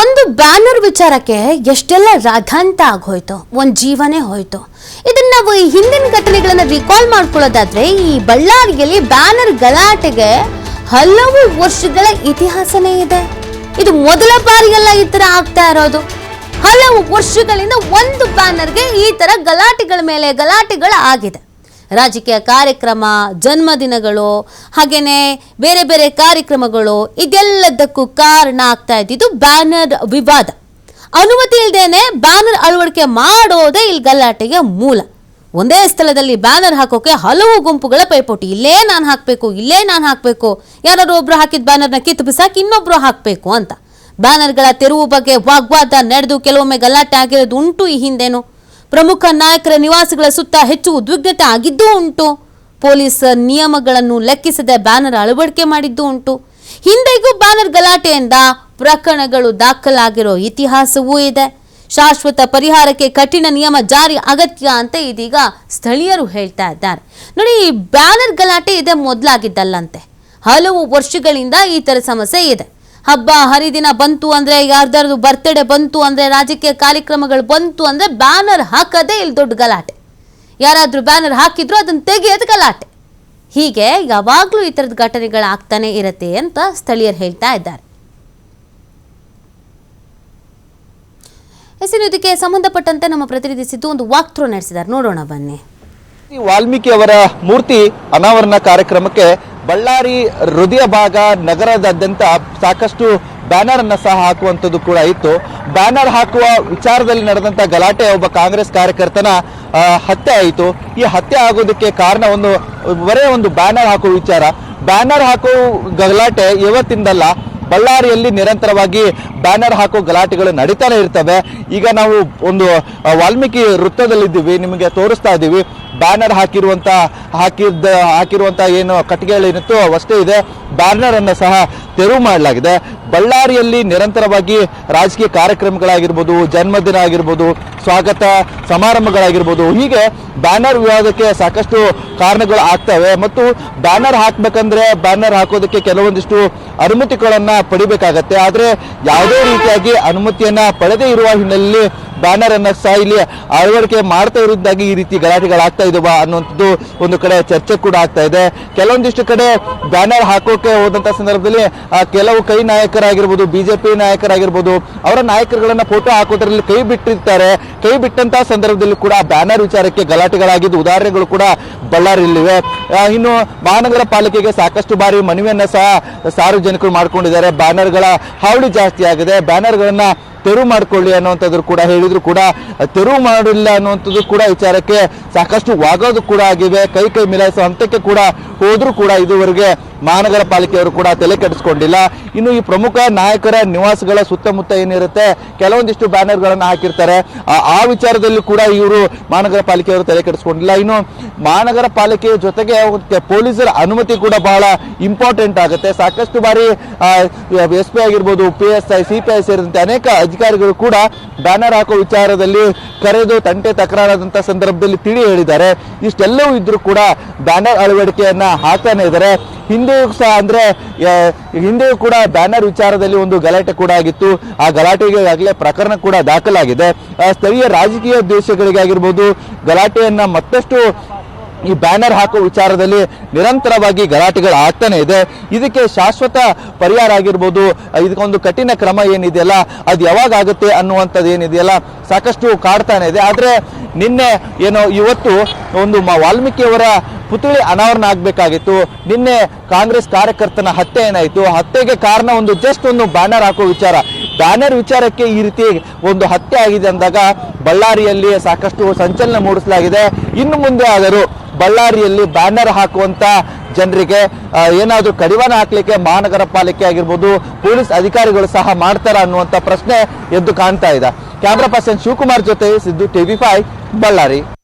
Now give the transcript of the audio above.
ಒಂದು ಬ್ಯಾನರ್ ವಿಚಾರಕ್ಕೆ ಎಷ್ಟೆಲ್ಲ ರಾಧಾಂತ ಆಗೋಯ್ತು, ಒಂದು ಜೀವನೇ ಹೋಯ್ತು. ಇದನ್ನ ನಾವು ಈ ಹಿಂದಿನ ಘಟನೆಗಳನ್ನ ರಿಕಾಲ್ ಮಾಡ್ಕೊಳ್ಳೋದಾದ್ರೆ, ಈ ಬಳ್ಳಾರಿಯಲ್ಲಿ ಬ್ಯಾನರ್ ಗಲಾಟೆಗೆ ಹಲವು ವರ್ಷಗಳ ಇತಿಹಾಸನೇ ಇದೆ. ಇದು ಮೊದಲ ಬಾರಿಗೆಲ್ಲ ಈ ತರ ಆಗ್ತಾ ಇರೋದು. ಹಲವು ವರ್ಷಗಳಿಂದ ಒಂದು ಬ್ಯಾನರ್ಗೆ ಈ ತರ ಗಲಾಟೆಗಳ ಮೇಲೆ ಗಲಾಟೆಗಳು ಆಗಿದೆ ರಾಜಕೀಯ ಕಾರ್ಯಕ್ರಮ, ಜನ್ಮದಿನಗಳು ಹಾಗೆಯೇ ಬೇರೆ ಬೇರೆ ಕಾರ್ಯಕ್ರಮಗಳು, ಇದೆಲ್ಲದಕ್ಕೂ ಕಾರಣ ಆಗ್ತಾ ಇದ್ದಿದ್ದು ಬ್ಯಾನರ್ ವಿವಾದ. ಅನುಮತಿ ಇಲ್ಲದೇನೆ ಬ್ಯಾನರ್ ಅಳವಡಿಕೆ ಮಾಡೋದೇ ಇಲ್ಲಿ ಗಲಾಟೆಗೆ ಮೂಲ. ಒಂದೇ ಸ್ಥಳದಲ್ಲಿ ಬ್ಯಾನರ್ ಹಾಕೋಕೆ ಹಲವು ಗುಂಪುಗಳ ಪೈಪೋಟಿ. ಇಲ್ಲೇ ನಾನು ಹಾಕಬೇಕು, ಇಲ್ಲೇ ನಾನು ಹಾಕಬೇಕು. ಯಾರಾದ್ರು ಒಬ್ರು ಹಾಕಿದ ಬ್ಯಾನರ್ನ ಕಿತ್ತು ಬಿಸಾಕಿ ಇನ್ನೊಬ್ರು ಹಾಕಬೇಕು ಅಂತ. ಬ್ಯಾನರ್ಗಳ ತೆರವು ಬಗ್ಗೆ ವಾಗ್ವಾದ ನಡೆದು ಕೆಲವೊಮ್ಮೆ ಗಲಾಟೆ ಆಗಿರೋದು ಉಂಟು ಈ ಹಿಂದೆನೂ. ಪ್ರಮುಖ ನಾಯಕರ ನಿವಾಸಗಳ ಸುತ್ತ ಹೆಚ್ಚು ಉದ್ವಿಗ್ನತೆ ಆಗಿದ್ದೂ ಉಂಟು. ಪೊಲೀಸ್ ನಿಯಮಗಳನ್ನು ಲೆಕ್ಕಿಸದೆ ಬ್ಯಾನರ್ ಅಳವಡಿಕೆ ಮಾಡಿದ್ದು ಉಂಟು. ಹಿಂದೆಗೂ ಬ್ಯಾನರ್ ಗಲಾಟೆಯಿಂದ ಪ್ರಕರಣಗಳು ದಾಖಲಾಗಿರೋ ಇತಿಹಾಸವೂ ಇದೆ. ಶಾಶ್ವತ ಪರಿಹಾರಕ್ಕೆ ಕಠಿಣ ನಿಯಮ ಜಾರಿ ಅಗತ್ಯ ಅಂತ ಇದೀಗ ಸ್ಥಳೀಯರು ಹೇಳ್ತಾ ಇದ್ದಾರೆ. ನೋಡಿ, ಈ ಬ್ಯಾನರ್ ಗಲಾಟೆ ಇದೆ ಮೊದಲಾಗಿದ್ದಲ್ಲಂತೆ. ಹಲವು ವರ್ಷಗಳಿಂದ ಈ ಥರ ಸಮಸ್ಯೆ ಇದೆ. ಹಬ್ಬ ಹರಿದಿನ ಬಂತು ಅಂದ್ರೆ ಯಾರ್ದಾರ್ದು ಬರ್ತ್ಡೇ ಬಂತು ಅಂದ್ರೆ ರಾಜಕೀಯ ಕಾರ್ಯಕ್ರಮಗಳು ಬಂತು ಅಂದ್ರೆ ಬ್ಯಾನರ್ ಹಾಕೋದೇ ಇಲ್ಲಿ ದೊಡ್ಡ ಗಲಾಟೆ. ಯಾರಾದ್ರೂ ಬ್ಯಾನರ್ ಹಾಕಿದ್ರು ಅದನ್ನ ತೆಗೆಯೋದು ಗಲಾಟೆ. ಹೀಗೆ ಯಾವಾಗಲೂ ಈ ಥರದ ಘಟನೆಗಳಾಗ್ತಾನೆ ಇರತ್ತೆ ಅಂತ ಸ್ಥಳೀಯರು ಹೇಳ್ತಾ ಇದ್ದಾರೆ. ಎಸ್ ಇದಕ್ಕೆ ಸಂಬಂಧಪಟ್ಟಂತೆ ನಮ್ಮ ಪ್ರತಿನಿಧಿ ಸಿದ್ದು ಒಂದು ವಾಕ್ ಥ್ರೋ ನಡೆಸಿದ್ದಾರೆ. ನೋಡೋಣ ಬನ್ನಿ. ವಾಲ್ಮೀಕಿ ಅವರ ಮೂರ್ತಿ ಅನಾವರಣ ಕಾರ್ಯಕ್ರಮಕ್ಕೆ ಬಳ್ಳಾರಿ ಹೃದಯ ಭಾಗ ನಗರದಾದ್ಯಂತ ಸಾಕಷ್ಟು ಬ್ಯಾನರ್ ಅನ್ನ ಸಹ ಹಾಕುವಂತದ್ದು ಕೂಡ ಇತ್ತು. ಬ್ಯಾನರ್ ಹಾಕುವ ವಿಚಾರದಲ್ಲಿ ನಡೆದಂತ ಗಲಾಟೆ ಒಬ್ಬ ಕಾಂಗ್ರೆಸ್ ಕಾರ್ಯಕರ್ತನ ಹತ್ಯೆ ಆಯಿತು. ಈ ಹತ್ಯೆ ಆಗೋದಕ್ಕೆ ಕಾರಣ ಒಂದು ಬರೇ ಒಂದು ಬ್ಯಾನರ್ ಹಾಕುವ ವಿಚಾರ. ಬ್ಯಾನರ್ ಹಾಕುವ ಗಲಾಟೆ ಇವತ್ತಿಂದಲ್ಲ ಬಳ್ಳಾರಿಯಲ್ಲಿ ನಿರಂತರವಾಗಿ ಬ್ಯಾನರ್ ಹಾಕೋ ಗಲಾಟೆಗಳು ನಡೀತಾನೆ ಇರ್ತವೆ. ಈಗ ನಾವು ಒಂದು ವಾಲ್ಮೀಕಿ ವೃತ್ತದಲ್ಲಿದ್ದೀವಿ, ನಿಮಗೆ ತೋರಿಸ್ತಾ ಇದ್ದೀವಿ. ಬ್ಯಾನರ್ ಹಾಕಿರುವಂತ, ಹಾಕಿದ್ದ, ಹಾಕಿರುವಂತ ಏನು ಕಟ್ಟಿಗೆಗಳೇನಿತ್ತು ಅವಷ್ಟೇ ಇದೆ. ಬ್ಯಾನರ್ ಅನ್ನು ಸಹ ತೆರವು ಮಾಡಲಾಗಿದೆ. ಬಳ್ಳಾರಿಯಲ್ಲಿ ನಿರಂತರವಾಗಿ ರಾಜಕೀಯ ಕಾರ್ಯಕ್ರಮಗಳಾಗಿರ್ಬೋದು, ಜನ್ಮದಿನ ಆಗಿರ್ಬೋದು, ಸ್ವಾಗತ ಸಮಾರಂಭಗಳಾಗಿರ್ಬೋದು, ಹೀಗೆ ಬ್ಯಾನರ್ ವಿವಾದಕ್ಕೆ ಸಾಕಷ್ಟು ಕಾರಣಗಳು ಆಗ್ತವೆ. ಮತ್ತು ಬ್ಯಾನರ್ ಹಾಕಬೇಕಂದ್ರೆ ಬ್ಯಾನರ್ ಹಾಕೋದಕ್ಕೆ ಕೆಲವೊಂದಿಷ್ಟು ಅನುಮತಿಗಳನ್ನ ಪಡಿಬೇಕಾಗತ್ತೆ. ಆದರೆ ಯಾವುದೇ ರೀತಿಯಾಗಿ ಅನುಮತಿಯನ್ನ ಪಡೆದೇ ಇರುವ ಹಿನ್ನೆಲೆಯಲ್ಲಿ ಬ್ಯಾನರ್ ಅನ್ನ ಸಹ ಇಲ್ಲಿ ಅಳವಡಿಕೆ ಮಾಡ್ತಾ ಇರುವುದಾಗಿ ಈ ರೀತಿ ಗಲಾಟೆಗಳಾಗ್ತಾ ಇದಾವ ಅನ್ನುವಂಥದ್ದು ಒಂದು ಕಡೆ ಚರ್ಚೆ ಕೂಡ ಆಗ್ತಾ ಇದೆ. ಕೆಲವೊಂದಿಷ್ಟು ಕಡೆ ಬ್ಯಾನರ್ ಹಾಕೋಕೆ ಹೋದಂತ ಸಂದರ್ಭದಲ್ಲಿ ಕೆಲವು ಕೈ ನಾಯಕರಾಗಿರ್ಬೋದು ಬಿಜೆಪಿ ನಾಯಕರಾಗಿರ್ಬೋದು, ಅವರ ನಾಯಕರುಗಳನ್ನ ಫೋಟೋ ಹಾಕೋದ್ರಲ್ಲಿ ಕೈ ಬಿಟ್ಟಿರ್ತಾರೆ. ಕೈ ಬಿಟ್ಟಂತ ಸಂದರ್ಭದಲ್ಲಿ ಕೂಡ ಬ್ಯಾನರ್ ವಿಚಾರಕ್ಕೆ ಗಲಾಟೆಗಳಾಗಿದ್ದು, ಉದಾಹರಣೆಗಳು ಕೂಡ ಬಳ್ಳಾರಿಯಲ್ಲಿವೆ. ಇನ್ನು ಮಹಾನಗರ ಪಾಲಿಕೆಗೆ ಸಾಕಷ್ಟು ಬಾರಿ ಮನವಿಯನ್ನ ಸಹ ಸಾರ್ವಜನಿಕರು ಮಾಡ್ಕೊಂಡಿದ್ದಾರೆ. ಬ್ಯಾನರ್ಗಳ ಹಾವಳಿ ಜಾಸ್ತಿ ಆಗಿದೆ. ಬ್ಯಾನರ್ಗಳನ್ನ ತೆರವು ಮಾಡ್ಕೊಳ್ಳಿ ಅನ್ನುವಂಥದ್ದು ಕೂಡ ಹೇಳಿದ್ರು ಕೂಡ ತೆರವು ಮಾಡಿಲ್ಲ ಅನ್ನುವಂಥದ್ದು ಕೂಡ ವಿಚಾರಕ್ಕೆ ಸಾಕಷ್ಟು ವಾಗೋದು ಕೂಡ ಆಗಿವೆ ಕೈ ಕೈ ಮಿಲಾಯಿಸುವ ಹಂತಕ್ಕೆ ಕೂಡ ಹೋದ್ರೂ ಕೂಡ ಇದುವರೆಗೆ ಮಹಾನಗರ ಪಾಲಿಕೆಯವರು ಕೂಡ ತಲೆ ಕೆಡಿಸ್ಕೊಂಡಿಲ್ಲ. ಇನ್ನು ಈ ಪ್ರಮುಖ ನಾಯಕರ ನಿವಾಸಗಳ ಸುತ್ತಮುತ್ತ ಏನಿರುತ್ತೆ, ಕೆಲವೊಂದಿಷ್ಟು ಬ್ಯಾನರ್ಗಳನ್ನು ಹಾಕಿರ್ತಾರೆ. ಆ- ವಿಚಾರದಲ್ಲೂ ವಿಚಾರದಲ್ಲಿ ಕೂಡ ಇವರು ಮಹಾನಗರ ಪಾಲಿಕೆಯವರು ತಲೆ ಕೆಡಿಸ್ಕೊಂಡಿಲ್ಲ. ಇನ್ನು ಮಹಾನಗರ ಪಾಲಿಕೆಯ ಜೊತೆಗೆ ಪೊಲೀಸರ ಅನುಮತಿ ಕೂಡ ಬಹಳ ಇಂಪಾರ್ಟೆಂಟ್ ಆಗುತ್ತೆ. ಸಾಕಷ್ಟು ಬಾರಿ ಎಸ್ ಪಿ ಆಗಿರ್ಬೋದು, P S I, C P I ಸೇರಿದಂತೆ ಅನೇಕ ಅಧಿಕಾರಿಗಳು ಕೂಡ ಬ್ಯಾನರ್ ಹಾಕೋ ವಿಚಾರದಲ್ಲಿ ಕರೆದು ತಂಟೆ ತಕರಾರಾದಂಥ ಸಂದರ್ಭದಲ್ಲಿ ತಿಳಿ ಹೇಳಿದ್ದಾರೆ. ಇಷ್ಟೆಲ್ಲವೂ ಇದ್ರೂ ಕೂಡ ಬ್ಯಾನರ್ ಅಳವಡಿಕೆಯನ್ನ ಹಾಕ್ತಾನೆ ಇದ್ದಾರೆ. ಹಿಂದೆಯೂ ಸಹ ಅಂದ್ರೆ ಹಿಂದೂ ಕೂಡ ಬ್ಯಾನರ್ ವಿಚಾರದಲ್ಲಿ ಒಂದು ಗಲಾಟೆ ಕೂಡ ಆಗಿತ್ತು. ಆ ಗಲಾಟೆಗೆ ಆಗಲೇ ಪ್ರಕರಣ ಕೂಡ ದಾಖಲಾಗಿದೆ. ಸ್ಥಳೀಯ ರಾಜಕೀಯ ಉದ್ದೇಶಗಳಿಗಾಗಿರ್ಬೋದು, ಗಲಾಟೆಯನ್ನು ಮತ್ತಷ್ಟು ಈ ಬ್ಯಾನರ್ ಹಾಕೋ ವಿಚಾರದಲ್ಲಿ ನಿರಂತರವಾಗಿ ಗಲಾಟೆಗಳು ಆಗ್ತಾನೆ ಇದೆ. ಇದಕ್ಕೆ ಶಾಶ್ವತ ಪರಿಹಾರ ಆಗಿರ್ಬೋದು. ಇದಕ್ಕೊಂದು ಕಠಿಣ ಕ್ರಮ ಏನಿದೆಯಲ್ಲ, ಅದು ಯಾವಾಗ ಆಗುತ್ತೆ ಅನ್ನುವಂಥದ್ದು ಏನಿದೆಯಲ್ಲ ಸಾಕಷ್ಟು ಕಾಡ್ತಾನೆ ಇದೆ. ಆದರೆ ನಿನ್ನೆ ಏನೋ ಇವತ್ತು ಒಂದು ವಾಲ್ಮೀಕಿಯವರ ಪುತ್ಳಿ ಅನಾವರಣ ಆಗಬೇಕಾಗಿತ್ತು ನಿನ್ನೆ ಕಾಂಗ್ರೆಸ್ ಕಾರ್ಯಕರ್ತನ ಹತ್ಯೆ ಏನಾಯಿತು? ಹತ್ಯೆಗೆ ಕಾರಣ ಒಂದು ಜಸ್ಟ್ ಒಂದು ಬ್ಯಾನರ್ ಹಾಕೋ ವಿಚಾರ. ಬ್ಯಾನರ್ ವಿಚಾರಕ್ಕೆ ಈ ರೀತಿ ಒಂದು ಹತ್ಯೆ ಆಗಿದೆ ಅಂದಾಗ ಬಳ್ಳಾರಿಯಲ್ಲಿ ಸಾಕಷ್ಟು ಸಂಚಲನ ಮೂಡಿಸಲಾಗಿದೆ. ಇನ್ನು ಮುಂದೆ ಆದರೂ ಬಳ್ಳಾರಿಯಲ್ಲಿ ಬ್ಯಾನರ್ ಹಾಕುವಂತ ಜನರಿಗೆ ಏನಾದರೂ ಕಡಿವಾಣ ಹಾಕ್ಲಿಕ್ಕೆ ಮಹಾನಗರ ಪಾಲಿಕೆ ಆಗಿರ್ಬೋದು, ಪೊಲೀಸ್ ಅಧಿಕಾರಿಗಳು ಸಹ ಮಾಡ್ತಾರಾ ಅನ್ನುವಂತ ಪ್ರಶ್ನೆ ಎದ್ದು ಕಾಣ್ತಾ ಇದೆ. ಕ್ಯಾಮ್ರಾ ಪರ್ಸನ್ ಶಿವಕುಮಾರ್ ಜೊತೆ ಸಿದ್ದು ಟಿವಿ ಫೈವ್, ಬಳ್ಳಾರಿ.